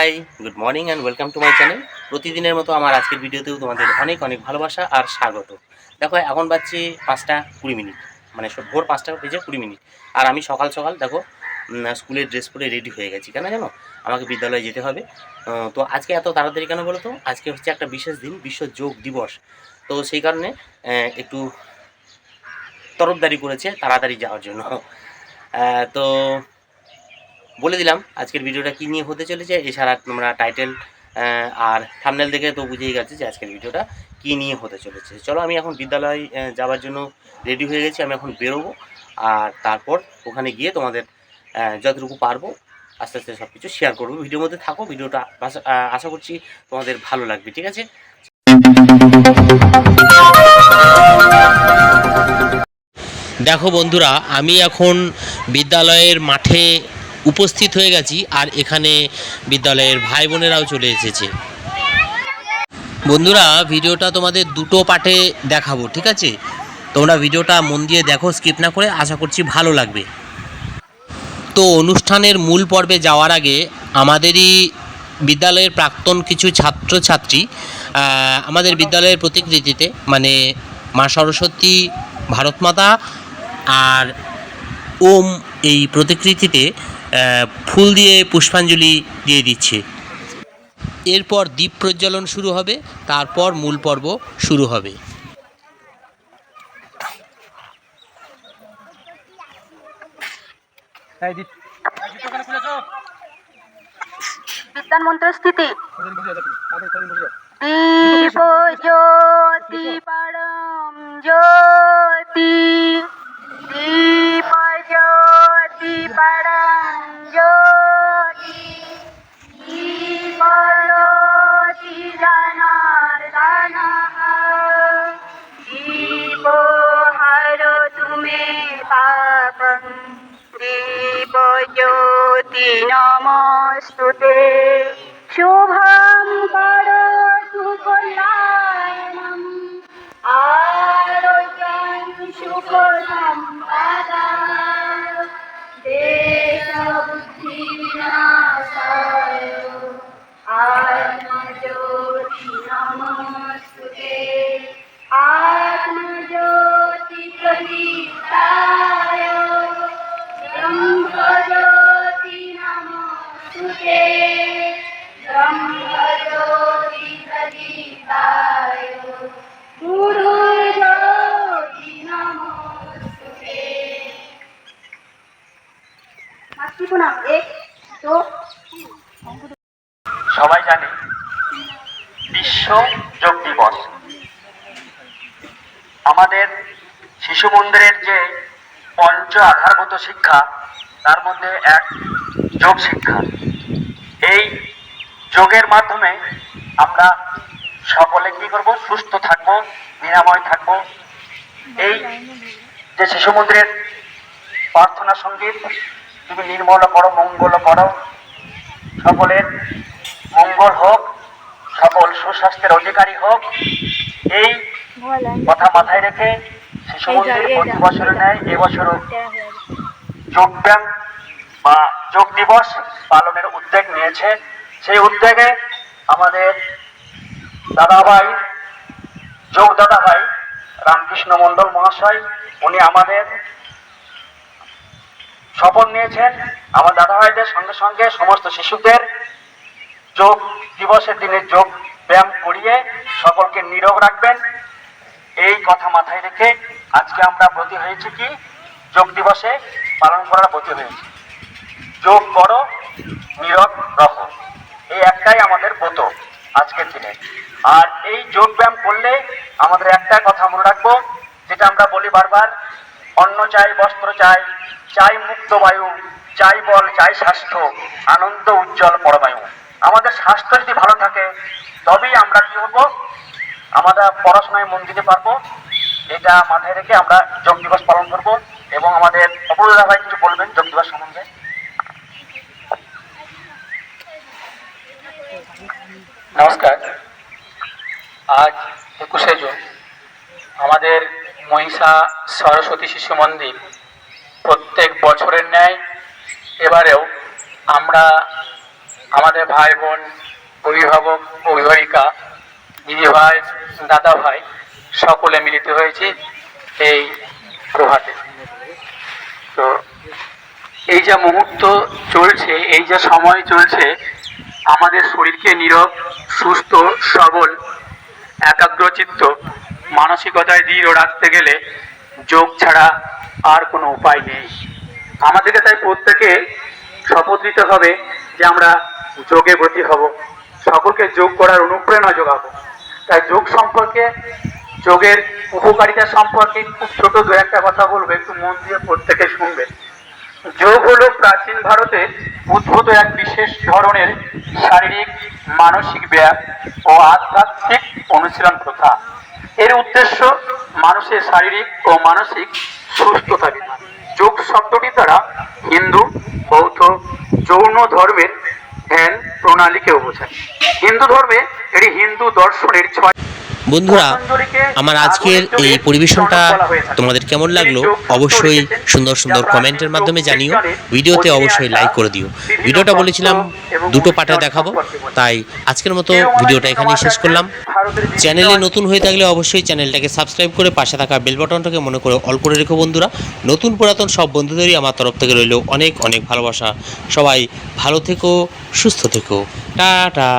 Hi, good morning and welcome to my channel প্রতিদিনের মতো আমার আজকের ভিডিওতেও তোমাদের অনেক অনেক ভালোবাসা আর স্বাগত। দেখো, এখন বাজছে পাঁচটা কুড়ি মিনিট মানে ভোর পাঁচটা বেজে কুড়ি মিনিট। আর আমি সকাল সকাল, দেখো স্কুলের ড্রেস পরে রেডি হয়ে গেছি। কেন জানো? আমাকে বিদ্যালয়ে যেতে হবে। তো আজকে এত তাড়াতাড়ি কেন বলো তো? আজকে হচ্ছে একটা বিশেষ দিন, বিশ্ব যোগ দিবস। তো সেই কারণে একটু তরফদারি করেছে তাড়াতাড়ি যাওয়ার জন্য। তো বলে দিলাম আজকের ভিডিওটা কী নিয়ে হতে চলেছে, এছাড়া তোমরা টাইটেল আর থামনেল দেখে তো বুঝেই গেছে যে আজকের ভিডিওটা কী নিয়ে হতে চলেছে। চলো আমি এখন বিদ্যালয় যাওয়ার জন্য রেডি হয়ে গেছি, আমি এখন বেরোবো আর তারপর ওখানে গিয়ে তোমাদের যতটুকু পারব আস্তে আস্তে সব কিছু শেয়ার করব। ভিডিওর মধ্যে থাকো, ভিডিওটা আশা করছি তোমাদের ভালো লাগবে, ঠিক আছে? দেখো বন্ধুরা, আমি এখন বিদ্যালয়ের মাঠে উপস্থিত হয়ে গেছি আর এখানে বিদ্যালয়ের ভাই বোনেরাও চলে এসেছে। বন্ধুরা, ভিডিওটা তোমাদের দুটো পার্টে দেখাবো, ঠিক আছে? তোমরা ভিডিওটা মন দিয়ে দেখো, স্কিপ না করে, আশা করছি ভালো লাগবে। তো অনুষ্ঠানের মূল পর্বে যাওয়ার আগে আমাদেরই বিদ্যালয়ের প্রাক্তন কিছু ছাত্রছাত্রী আমাদের বিদ্যালয়ের প্রতিকৃতিতে মানে মা সরস্বতী ভারতমাতা আর ওম এই প্রতিকৃতিতে ফুল দিয়ে পুষ্পাঞ্জলি দিয়ে দিচ্ছে। এরপর দ্বীপ প্রজ্বলন শুরু হবে তারপর মূল পর্ব শুরু হবে। বিজ্ঞান মন্ত্র স্থিতি। দীপ জ্যোতি পরম জ্যোতি। পাপম দীপ জ্যোতি নমস্তুতে। শুভম কল্যাণম আরোগ্যম সবাই জানে, বিশ্ব যোগ দিবস। আমাদের শিশু মন্দিরের যে পঞ্চ আধারগত শিক্ষা, তার মধ্যে এক যোগ শিক্ষা। এই যোগের মাধ্যমে আমরা সকলে কি করব? সুস্থ থাকব, নিরাময় থাকব। এই যে শিশু মন্দিরের প্রার্থনা সংগীত, তুমি নির্মল করো, মঙ্গল করো সকলের মঙ্গল হোক সকল সুস্বাস্থ্যের অধিকারী হোক এই কথা মাথায় রেখে শিশু মন্দির প্রতি বছরের ন্যায় এবছরও যোগব্যায়াম বা যোগ দিবস পালনের উদ্যোগ নিয়েছে। সেই উদ্যোগে আমাদের দাদাভাই যোগ দাদাভাই রামকৃষ্ণ মণ্ডল মহাশয় উনি আমাদের শপথ নিয়েছেন। আমার দাদাভাইদের সঙ্গে সঙ্গে সমস্ত শিশুদের যোগ দিবসের দিনে যোগ ব্যায়াম করিয়ে সকলকে নিরোগ রাখবেন। এই কথা মাথায় রেখে আজকে আমরা ব্রতী হয়েছি কি? যোগ দিবসে পালন করার ব্রতী হয়েছি। যোগ করো, নীরব রহ। এই একটাই আমাদের ব্রত আজকের দিনে। আর এই যোগ ব্যায়াম করলে আমাদের একটাই কথা মনে রাখব, যেটা আমরা বলি বারবার, অন্ন চাই, বস্ত্র চাই চাই মুক্ত বায়ু চাই বল চাই স্বাস্থ্য, আনন্দ, উজ্জ্বল, পরবায়ু। আমাদের স্বাস্থ্য যদি ভালো থাকে, তবেই আমরা কি করব? আমরা পড়াশোনায় মন দিতে পারব। এটা মাথায় রেখে আমরা যোগ দিবস পালন করব এবং আমাদের অপরাধা ভাই কিছু বলবেন যোগ দিবস সম্বন্ধে? নমস্কার। আজ একুশে জুন। আমাদের মহিষা সরস্বতী শিশু মন্দির প্রত্যেক বছরের ন্যায়। এবারেও আমরা আমাদের ভাই বোন অভিভাবক, অভিভাবিকা দিদি ভাই দাদা ভাই সকলে মিলিত হয়েছি এই প্রভাতে। তো এই যে মুহূর্ত চলছে, এই যে সময় চলছে, আমাদের শরীরকে নীরব, সুস্থ, সবল, একাগ্রচিত্ত, মানসিকতায় দৃঢ় রাখতে গেলে যোগ ছাড়া আর কোনো উপায় নেই। আমাদেরকে তাই প্রত্যেকে শপথ নিতে হবে যে আমরা যোগে ব্রতী হব। সকলকে যোগ করার অনুপ্রেরণা যোগাবো। তাই যোগ সম্পর্কে, যোগের উপকারিতা সম্পর্কে খুব ছোট দু একটা কথা বলব, একটু মন দিয়ে প্রত্যেকে শুনবে। যোগ হলো প্রাচীন ভারতে উদ্ভূত এক বিশেষ ধরনের শারীরিক, মানসিক ব্যায়াম ও আধ্যাত্মিক অনুশীলন প্রথা। এর উদ্দেশ্য মানুষের শারীরিক ও মানসিক সুস্থতা বিধান যোগ শব্দটি দ্বারা হিন্দু, বৌদ্ধ, যৌন ধর্মের ধ্যান প্রণালীকেও বোঝায়। হিন্দু ধর্মে এটি হিন্দু দর্শনের ছয় বন্ধুরা আমার আজকের এই পরিবেশনটা তোমাদের কেমন লাগল অবশ্যই সুন্দর সুন্দর কমেন্টের মাধ্যমে জানিও ভিডিওতে অবশ্যই লাইক করে দিও। ভিডিওটা বলেছিলাম দুটো পার্টে দেখাবো তাই আজকের মতো ভিডিওটা এখানেই শেষ করলাম। চ্যানেলে নতুন হয়ে থাকলে অবশ্যই চ্যানেলটাকে সাবস্ক্রাইব করে পাশে থাকা বেল বাটনটাকে মনে করে অল করে রেখো বন্ধুরা। নতুন পুরাতন সব বন্ধুদেরই আমার তরফ থেকে রইল অনেক অনেক ভালোবাসা। সবাই ভালো থেকো সুস্থ থেকো। টাটা।